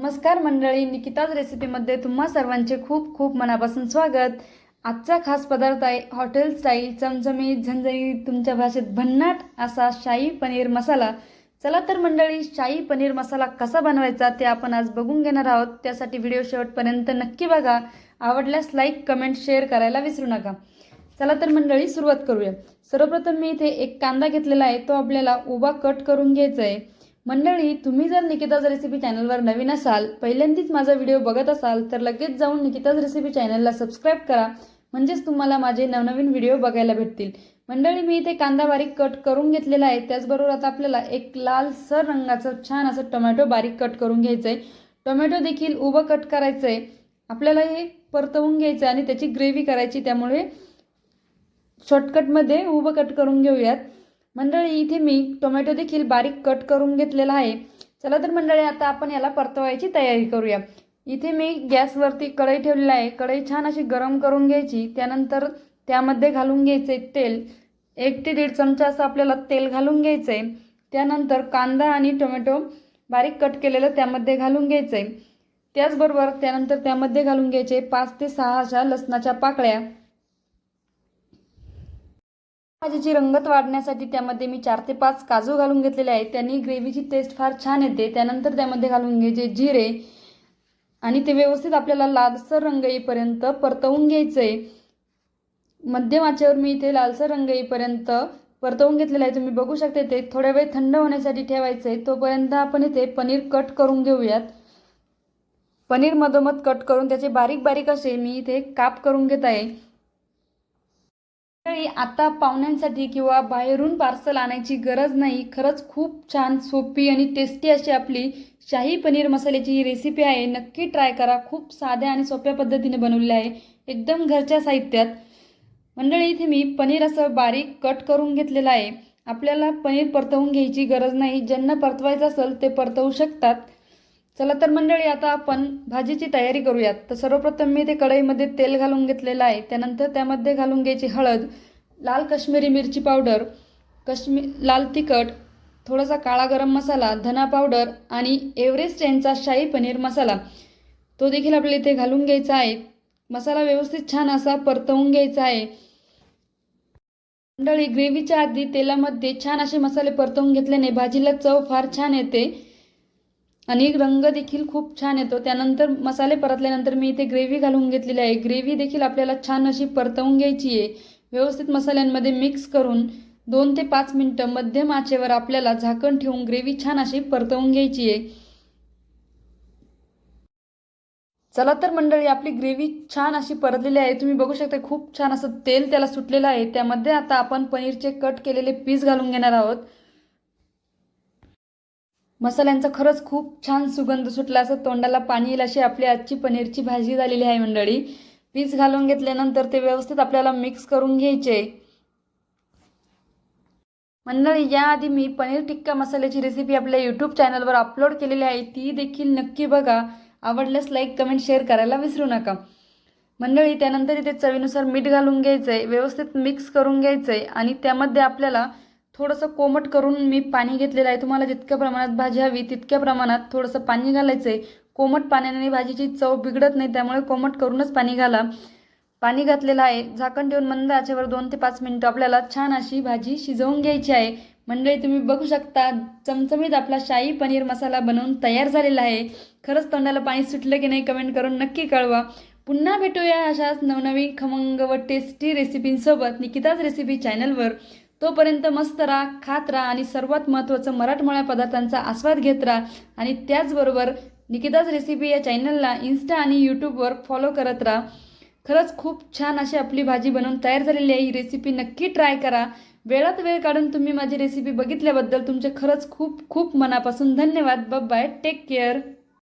नमस्कार मंडळी निकिताज रेसिपीमध्ये तुम्हा सर्वांचे खूप खूप मनापासून स्वागत. आजचा खास पदार्थ आहे हॉटेल स्टाईल चमचमी झंझणी तुमच्या भाषेत भन्नाट असा शाही पनीर मसाला. चला तर मंडळी शाही पनीर मसाला कसा बनवायचा ते आपण आज बघून घेणार आहोत. त्यासाठी व्हिडिओ शेवटपर्यंत नक्की बघा. आवडल्यास लाईक कमेंट शेअर करायला विसरू नका. चला तर मंडळी सुरुवात करूया. सर्वप्रथम मी इथे एक कांदा घेतलेला आहे. तो आपल्याला उभा कट करून घ्यायचा आहे. मंडळी तुम्ही जर निकिताज रेसिपी चॅनलवर नवीन असाल पहिल्यांदाच माझा व्हिडिओ बघत असाल तर लगेच जाऊन निकिताज रेसिपी चॅनलला सबस्क्राईब करा. म्हणजेच तुम्हाला माझे नवनवीन व्हिडिओ बघायला भेटतील. मंडळी मी इथे कांदा बारीक कट करून घेतलेला आहे. त्याचबरोबर आता आपल्याला एक लालसर रंगाचं छान असं टोमॅटो बारीक कट करून घ्यायचं आहे टोमॅटो देखील उभं कट करायचं आहे आपल्याला हे परतवून घ्यायचं आहे आणि त्याची ग्रेव्ही करायची. त्यामुळे शॉर्टकटमध्ये उभं कट करून घेऊयात. मंडळी इथे मी टोमॅटो देखील बारीक कट करून घेतलेला आहे. चला तर मंडळी आता आपण याला परतवायची तयारी करूया. इथे मी गॅसवरती कढई ठेवलेली आहे. कढई छान अशी गरम करून घ्यायची. त्यानंतर त्यामध्ये घालून घ्यायचे तेल. एक ते दीड चमचा असं आपल्याला तेल घालून घ्यायचं आहे त्यानंतर कांदा आणि टोमॅटो बारीक कट केलेलं त्यामध्ये घालून घ्यायचं आहे त्याचबरोबर त्यानंतर त्यामध्ये घालून घ्यायचे पाच ते सहा अशा लसणाच्या पाकळ्या. भाजीची रंगत वाढण्यासाठी त्यामध्ये मी चार ते पाच काजू घालून घेतलेले आहेत. त्यांनी ग्रेव्हीची टेस्ट फार छान येते. त्यानंतर त्यामध्ये घालून घ्यायचे जिरे आणि ते व्यवस्थित आपल्याला लालसर रंग येईपर्यंत परतवून घ्यायचं. आहे मध्यम आचेवर मी इथे लालसर रंग येईपर्यंत परतवून घेतलेलं आहे. तुम्ही बघू शकता ते थोड्या वेळ थंड होण्यासाठी ठेवायचं. आहे तोपर्यंत आपण इथे पनीर कट करून घेऊयात. पनीर मधोमध कट करून त्याचे बारीक बारीक असे मी इथे काप करून घेत आहे. आता पाहुण्यांसाठी किंवा बाहेरून पार्सल आणायची गरज नाही. खरंच खूप छान सोपी आणि टेस्टी अशी आपली शाही पनीर मसाल्याची ही रेसिपी आहे. नक्की ट्राय करा. खूप साध्या आणि सोप्या पद्धतीने बनवली आहे. एकदम घरच्या साहित्यात. मंडळी इथे मी पनीर असं बारीक कट करून घेतलेलं आहे. आपल्याला पनीर परतवून घ्यायची गरज नाही. ज्यांना परतवायचं असेल ते परतवू शकतात. चला तर मंडळी आता आपण भाजीची तयारी करूयात. तर सर्वप्रथम मी ते कढईमध्ये तेल घालून घेतलेलं आहे. त्यानंतर त्यामध्ये घालून घ्यायची हळद लाल काश्मीरी मिरची पावडर कश्मी लाल तिखट थोडासा काळा गरम मसाला धना पावडर आणि एव्हरेस्ट यांचा शाही पनीर मसाला. तो देखील आपल्याला इथे घालून घ्यायचा आहे. मसाला व्यवस्थित छान असा परतवून घ्यायचा आहे. मंडळी ग्रेव्हीच्या आधी तेलामध्ये छान असे मसाले परतवून घेतल्याने भाजीला चव फार छान येते. आणि रंग देखील खूप छान येतो. त्यानंतर मसाले परतल्यानंतर मी इथे ग्रेव्ही घालून घेतलेली आहे. ग्रेव्ही देखील आपल्याला छान अशी परतवून घ्यायची आहे. व्यवस्थित मसाल्यांमध्ये मिक्स करून दोन ते पाच मिनटं मध्यम आचेवर आपल्याला झाकण ठेवून ग्रेव्ही छान अशी परतवून घ्यायची आहे. चला तर मंडळी आपली ग्रेव्ही छान अशी परतलेली आहे. तुम्ही बघू शकता खूप छान असं तेल त्याला सुटलेलं आहे. त्यामध्ये आता आपण पनीरचे कट केलेले पीस घालून घेणार आहोत. मसाल्यांचा खरंच खूप छान सुगंध सुटला असं तोंडाला पाणी येईल अशी आपली आजची पनीरची भाजी झालेली आहे मंडळी. पीस घालून घेतल्यानंतर ते व्यवस्थित आपल्याला मिक्स करून घ्यायचे. मंडळी याआधी मी पनीर टिक्का मसाल्याची रेसिपी आपल्या यूट्यूब चॅनलवर अपलोड केलेली आहे. ती देखील नक्की बघा. आवडल्यास लाईक कमेंट शेअर करायला विसरू नका. मंडळी त्यानंतर इथे चवीनुसार मीठ घालून घ्यायचं आहे व्यवस्थित मिक्स करून घ्यायचं आहे आणि त्यामध्ये आपल्याला थोडंसं कोमट करून मी पाणी घेतलेलं आहे. तुम्हाला जितक्या प्रमाणात भाजी हवी तितक्या प्रमाणात थोडंसं पाणी घालायचं आहे कोमट पाण्याने भाजीची चव बिघडत नाही त्यामुळे कोमट करूनच पाणी घाला. पाणी घातलेलं आहे. झाकण ठेवून मंद आचेवर दोन ते पाच मिनटं आपल्याला छान अशी भाजी शिजवून घ्यायची आहे. मंडळी तुम्ही बघू शकता चमचमीत आपला शाही पनीर मसाला बनवून तयार झालेला आहे. खरंच तोंडाला पाणी सुटलं की नाही कमेंट करून नक्की कळवा. पुन्हा भेटूया अशाच नवनवीन खमंग व टेस्टी रेसिपींसोबत निकिताच रेसिपी चॅनलवर तोपर्यंत मस्त राहा खात राहा आणि सर्वात महत्त्वाचं मराठमोळ्या पदार्थांचा आस्वाद घेत राहा. आणि त्याचबरोबर निकिताज रेसिपी या चॅनलला इन्स्टा आणि यूट्यूबवर फॉलो करत राहा. खरंच खूप छान अशी आपली भाजी बनवून तयार झालेली आहे. ही रेसिपी नक्की ट्राय करा. वेळात वेळ काढून तुम्ही माझी रेसिपी बघितल्याबद्दल तुमचे खरंच खूप खूप मनापासून धन्यवाद. Bye take care